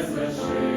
és a.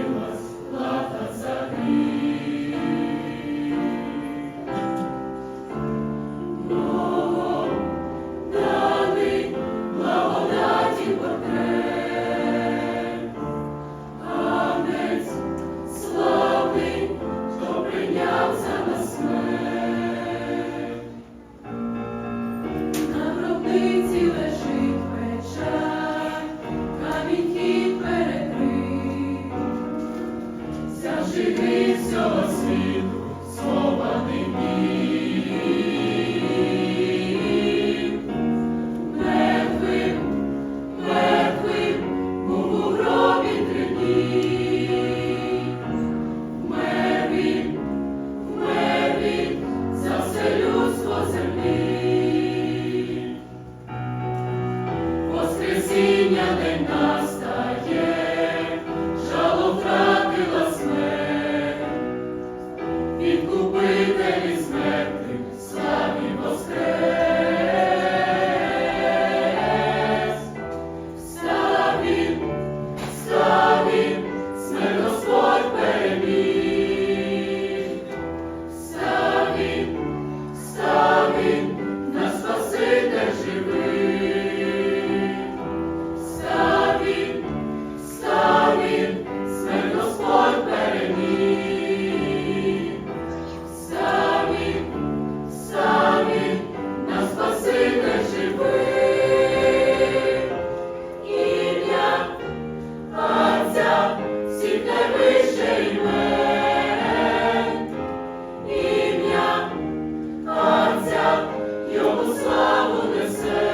Ім'я Отця, йому славу несе.